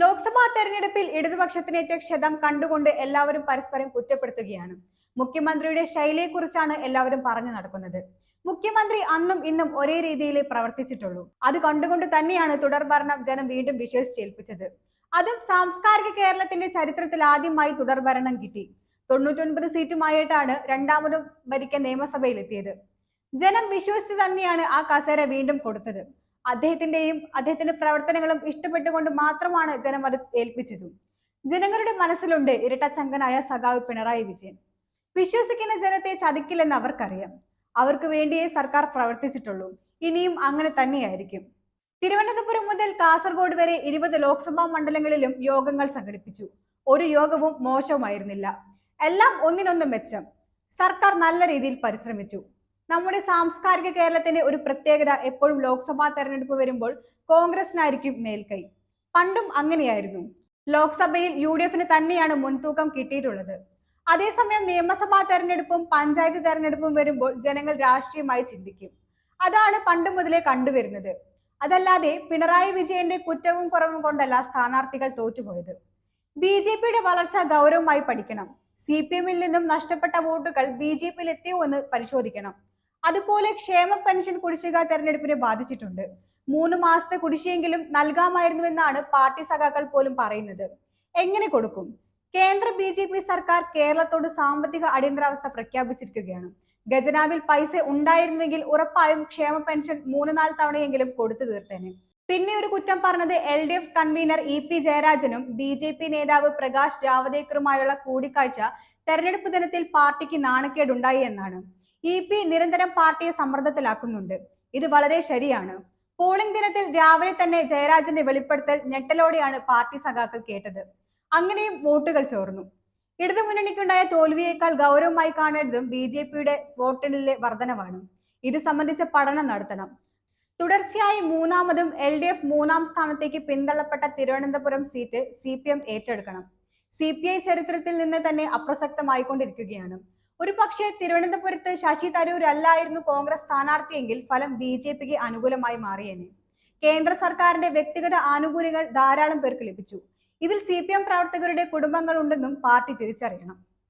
ലോക്സഭാ തെരഞ്ഞെടുപ്പിൽ ഇടതുപക്ഷത്തിനേറ്റ ക്ഷതം കണ്ടുകൊണ്ട് എല്ലാവരും പരസ്പരം കുറ്റപ്പെടുത്തുകയാണ്. മുഖ്യമന്ത്രിയുടെ ശൈലിയെക്കുറിച്ചാണ് എല്ലാവരും പറഞ്ഞു നടക്കുന്നത്. മുഖ്യമന്ത്രി അന്നും ഇന്നും ഒരേ രീതിയിൽ പ്രവർത്തിച്ചിട്ടുള്ളൂ. അത് കണ്ടുകൊണ്ട് തന്നെയാണ് തുടർ ഭരണം ജനം വീണ്ടും വിശ്വസിച്ചേൽപ്പിച്ചത്. അതും സാംസ്കാരിക കേരളത്തിന്റെ ചരിത്രത്തിൽ ആദ്യമായി തുടർ ഭരണം കിട്ടി. തൊണ്ണൂറ്റൊൻപത് സീറ്റുമായിട്ടാണ് രണ്ടാമതും ഭരിക്കാൻ നിയമസഭയിലെത്തിയത്. ജനം വിശ്വസിച്ച് തന്നെയാണ് ആ കസേര വീണ്ടും കൊടുത്തത്. അദ്ദേഹത്തിന്റെയും അദ്ദേഹത്തിന്റെ പ്രവർത്തനങ്ങളും ഇഷ്ടപ്പെട്ടുകൊണ്ട് മാത്രമാണ് ജനം അത് ഏൽപ്പിച്ചതും. ജനങ്ങളുടെ മനസ്സിലുണ്ട് ഇരട്ടച്ചങ്കനായ സഖാവ് പിണറായി വിജയൻ. വിശ്വസിക്കുന്ന ജനത്തെ ചതിക്കില്ലെന്ന് അവർക്കറിയാം. അവർക്ക് വേണ്ടിയേ സർക്കാർ പ്രവർത്തിച്ചിട്ടുള്ളൂ. ഇനിയും അങ്ങനെ തന്നെയായിരിക്കും. തിരുവനന്തപുരം മുതൽ കാസർഗോഡ് വരെ ഇരുപത് ലോക്സഭാ മണ്ഡലങ്ങളിലും യോഗങ്ങൾ സംഘടിപ്പിച്ചു. ഒരു യോഗവും മോശമായിരുന്നില്ല എല്ലാം ഒന്നിനൊന്നും മെച്ചം. സർക്കാർ നല്ല രീതിയിൽ പരിശ്രമിച്ചു. നമ്മുടെ സാംസ്കാരിക കേരളത്തിന്റെ ഒരു പ്രത്യേകത എപ്പോഴും ലോക്സഭാ തെരഞ്ഞെടുപ്പ് വരുമ്പോൾ കോൺഗ്രസിനായിരിക്കും മേൽക്കൈ. പണ്ടും അങ്ങനെയായിരുന്നു. ലോക്സഭയിൽ യു ഡി എഫിന് തന്നെയാണ് മുൻതൂക്കം കിട്ടിയിട്ടുള്ളത്. അതേസമയം നിയമസഭാ തെരഞ്ഞെടുപ്പും പഞ്ചായത്ത് തെരഞ്ഞെടുപ്പും വരുമ്പോൾ ജനങ്ങൾ രാഷ്ട്രീയമായി ചിന്തിക്കും. അതാണ് പണ്ട് മുതലേ കണ്ടുവരുന്നത്. അതല്ലാതെ പിണറായി വിജയന്റെ കുറ്റവും കുറവും കൊണ്ടല്ല സ്ഥാനാർത്ഥികൾ തോറ്റുപോയത്. ബി ജെ പിയുടെ വളർച്ച ഗൗരവമായി പഠിക്കണം. സി പി എമ്മിൽ നിന്നും നഷ്ടപ്പെട്ട വോട്ടുകൾ ബി ജെ പിയിൽ എത്തിയോ എന്ന് പരിശോധിക്കണം. അതുപോലെ ക്ഷേമ പെൻഷൻ കുടിശ്ശിക തെരഞ്ഞെടുപ്പിനെ ബാധിച്ചിട്ടുണ്ട്. മൂന്ന് മാസത്തെ കുടിശ്ശിയെങ്കിലും നൽകാമായിരുന്നുവെന്നാണ് പാർട്ടി സഖാക്കൾ പോലും പറയുന്നത്. എങ്ങനെ കൊടുക്കും? കേന്ദ്ര ബി ജെ പി സർക്കാർ കേരളത്തോട് സാമ്പത്തിക അടിയന്തരാവസ്ഥ പ്രഖ്യാപിച്ചിരിക്കുകയാണ്. ഖജനാവിൽ പൈസ ഉണ്ടായിരുന്നെങ്കിൽ ഉറപ്പായും ക്ഷേമ പെൻഷൻ മൂന്ന് നാല് തവണയെങ്കിലും കൊടുത്തു തീർത്തേനെ. പിന്നെ ഒരു കുറ്റം പറഞ്ഞത് L D F convener E P ജയരാജനും B J P നേതാവ് പ്രകാശ് ജാവദേക്കറുമായുള്ള കൂടിക്കാഴ്ച തെരഞ്ഞെടുപ്പ് ദിനത്തിൽ പാർട്ടിക്ക് നാണക്കേടുണ്ടായി എന്നാണ്. ഇ പി നിരന്തരം പാർട്ടിയെ സമ്മർദ്ദത്തിലാക്കുന്നുണ്ട്. ഇത് വളരെ ശരിയാണ്. പോളിംഗ് ദിനത്തിൽ രാവിലെ തന്നെ ജയരാജന്റെ വെളിപ്പെടുത്തൽ ഞെട്ടലോടെയാണ് പാർട്ടി സഖാക്കൾ കേട്ടത്. അങ്ങനെയും വോട്ടുകൾ ചോർന്നു. ഇടതുമുന്നണിക്കുണ്ടായ തോൽവിയേക്കാൾ ഗൗരവമായി കാണേണ്ടതും ബി ജെ പിയുടെ വോട്ടിനിലെ വർധനവാണ്. ഇത് സംബന്ധിച്ച പഠനം നടത്തണം. തുടർച്ചയായി മൂന്നാമതും എൽ ഡി എഫ് മൂന്നാം സ്ഥാനത്തേക്ക് പിന്തള്ളപ്പെട്ട Thiruvananthapuram seat C P M ഏറ്റെടുക്കണം. സി പി ഐ ചരിത്രത്തിൽ നിന്ന് തന്നെ അപ്രസക്തമായിക്കൊണ്ടിരിക്കുകയാണ്. ഒരു പക്ഷേ തിരുവനന്തപുരത്ത് ശശി തരൂർ അല്ലായിരുന്നു കോൺഗ്രസ് സ്ഥാനാർത്ഥിയെങ്കിൽ ഫലം ബി ജെ പിക്ക് അനുകൂലമായി മാറിയേനെ. കേന്ദ്ര സർക്കാരിന്റെ വ്യക്തിഗത ആനുകൂല്യങ്ങൾ ധാരാളം പേർക്ക് ലഭിച്ചു. ഇതിൽ സി പ്രവർത്തകരുടെ കുടുംബങ്ങൾ ഉണ്ടെന്നും പാർട്ടി തിരിച്ചറിയണം.